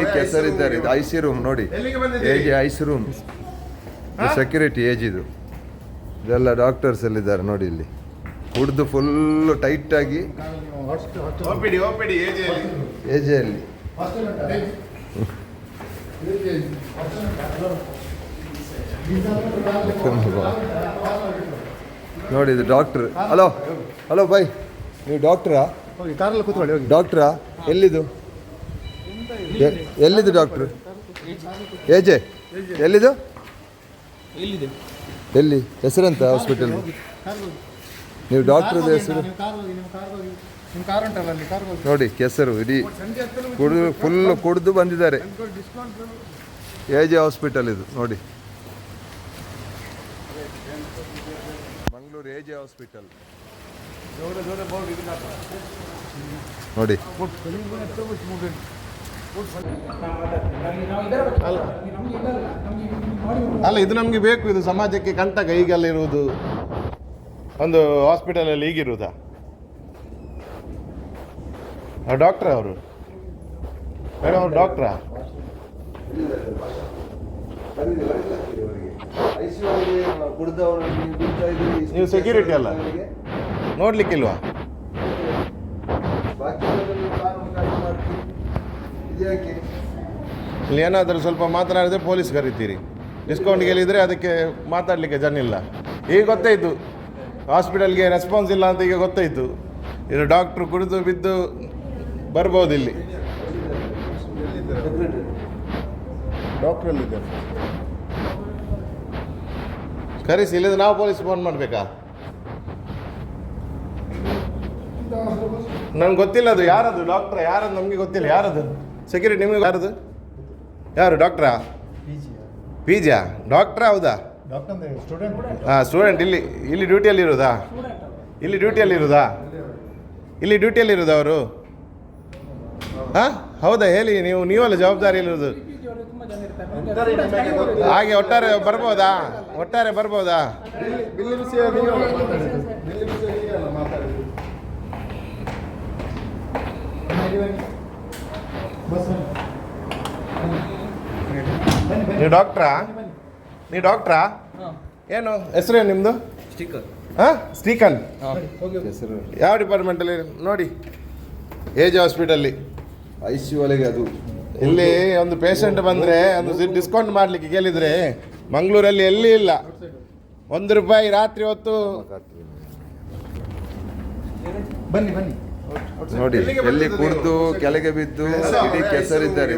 ಇಡೀ ಕೆಸರಿದ್ದಾರೆ. ಇದು ಐಸಿ ಸಿ ರೂಮ್ ನೋಡಿ. ಎಜಿ ಐಸಿ ಏಜ್ ಐ ಸಿ ರೂಮ್? ಸೆಕ್ಯೂರಿಟಿ ಏಜ್ ಇದು. ಇದೆಲ್ಲ ಡಾಕ್ಟರ್ಸ್ ಎಲ್ಲಿದ್ದಾರೆ ನೋಡಿ ಇಲ್ಲಿ. ಹುಡ್ದು ಫುಲ್ಲು ಟೈಟ್ ಆಗಿ O P D O P D ಏಜಿಯಲ್ಲಿ ನೋಡಿ ಇದು ಡಾಕ್ಟ್ರ್ ಹಲೋ ಹಲೋ ಬೈ ನೀವು ಡಾಕ್ಟ್ರಾ ಹೋಗಿ ಕಾರಲ್ಲಿ ಕೂತ್ಕೊಳ್ಳಿ ಹೋಗಿ. ಡಾಕ್ಟ್ರಾ ಎಲ್ಲಿದು? ಎಲ್ಲಿದು ಡಾಕ್ಟ್ರು ಏಜೆ ಎಲ್ಲಿದು? ಎಲ್ಲಿ? ಹೆಸರೆಂತ ಹಾಸ್ಪಿಟಲ್ ನೀವು ಡಾಕ್ಟ್ರ್ ಹೆಸರು? ನೋಡಿ ಕೆಸರು ಇಡೀ ಕುಡಿದು ಫುಲ್ ಕುಡಿದು ಬಂದಿದ್ದಾರೆ. ಎ ಜೆ ಹಾಸ್ಪಿಟಲ್ ಇದು ನೋಡಿ. ಮಂಗಳೂರು ಎ ಜೆ ಹಾಸ್ಪಿಟಲ್ ನೋಡಿ. ಅಲ್ಲ ಇದು ನಮಗೆ ಬೇಕು ಇದು ಸಮಾಜಕ್ಕೆ ಕಂಟಕ ಈಗೆಲ್ಲ ಇರುವುದು ಒಂದು ಹಾಸ್ಪಿಟಲಲ್ಲಿ ಈಗಿರುವುದಾ ಡಾಕ್ಟ್ರಾ ಅವರು. ಮೇಡಮ್ ಅವರು ಡಾಕ್ಟ್ರಾ? ನೀವು ಸೆಕ್ಯೂರಿಟಿ ಅಲ್ಲ? ನೋಡ್ಲಿಕ್ಕಿಲ್ವಾ? ಇಲ್ಲಿ ಏನಾದರೂ ಸ್ವಲ್ಪ ಮಾತನಾಡಿದರೆ ಪೊಲೀಸ್ ಕರಿತೀರಿ. ಡಿಸ್ಕೌಂಟ್ ಗೆಲ್ಲಿದ್ರೆ ಅದಕ್ಕೆ ಮಾತಾಡಲಿಕ್ಕೆ ಜನ ಇಲ್ಲ. ಈಗ ಗೊತ್ತಾಯಿತು ಹಾಸ್ಪಿಟಲ್ಗೆ ರೆಸ್ಪಾನ್ಸ್ ಇಲ್ಲ ಅಂತ ಈಗ ಗೊತ್ತಾಯಿತು ಇದು ಡಾಕ್ಟ್ರು ಕುಡಿದು ಬಿದ್ದು ಬರ್ಬೋದು ಇಲ್ಲಿ. ಕರೆಸಿ ಇಲ್ಲದ ನಾವು ಪೊಲೀಸ್ ಫೋನ್ ಮಾಡಬೇಕಾ? ನನಗೆ ಗೊತ್ತಿಲ್ಲ ಅದು ಯಾರದು ಡಾಕ್ಟ್ರ ಯಾರದು ನಮಗೆ ಗೊತ್ತಿಲ್ಲ ಯಾರದು? ಸೆಕ್ಯೂರಿಟಿ ನಿಮಗೆ ಯಾರದು? ಯಾರು ಡಾಕ್ಟ್ರಾ ಪಿ ಜಿಯಾ ಡಾಕ್ಟ್ರಾ ಹೌದಾ? ಹಾಂ ಸ್ಟೂಡೆಂಟ್ ಇಲ್ಲಿ ಇಲ್ಲಿ ಡ್ಯೂಟಿಯಲ್ಲಿ ಇರೋದಾ? ಇಲ್ಲಿ ಡ್ಯೂಟಿಯಲ್ಲಿ ಇರೋದಾ? ಇಲ್ಲಿ ಡ್ಯೂಟಿಯಲ್ಲಿ ಇರೋದು ಅವರು? ಹಾಂ, ಹೌದಾ, ಹೇಳಿ, ನೀವು, ನೀವಲ್ಲ ಇರೋದು. ಹಾಗೆ ಒಟ್ಟಾರೆ ಬರ್ಬೋದಾ? ಒಟ್ಟಾರೆ ಬರ್ಬೋದಾ? ನೀವು ಡಾಕ್ಟ್ರಾ ನೀವು ಡಾಕ್ಟ್ರಾ ಏನು ಹೆಸರೇನು ನಿಮ್ಮದು ಹಾಂ ಸ್ಟೀಕನ್. ಹೆಸರು. ಯಾವ ಡಿಪಾರ್ಟ್ಮೆಂಟಲ್ಲಿ ನೋಡಿ. ಏಜ್ ಹಾಸ್ಪಿಟಲ್ಲಿ ಐ ಸಿ ಒಳಗೆ ಅದು. ಇಲ್ಲಿ ಒಂದು ಪೇಷಂಟ್ ಬಂದರೆ ಒಂದು ಡಿಸ್ಕೌಂಟ್ ಮಾಡಲಿಕ್ಕೆ ಕೇಳಿದರೆ ಮಂಗಳೂರಲ್ಲಿ ಎಲ್ಲಿ ಇಲ್ಲ. ಒಂದು ರೂಪಾಯಿ ರಾತ್ರಿ ಹೊತ್ತು ಬನ್ನಿ ಬನ್ನಿ. ನೋಡಿ ಎಲ್ಲಿ ಕುಡಿದು ಕೆಳಗೆ ಬಿದ್ದು ಇಡೀ ಕೆಸರಿದ್ದಾರೆ.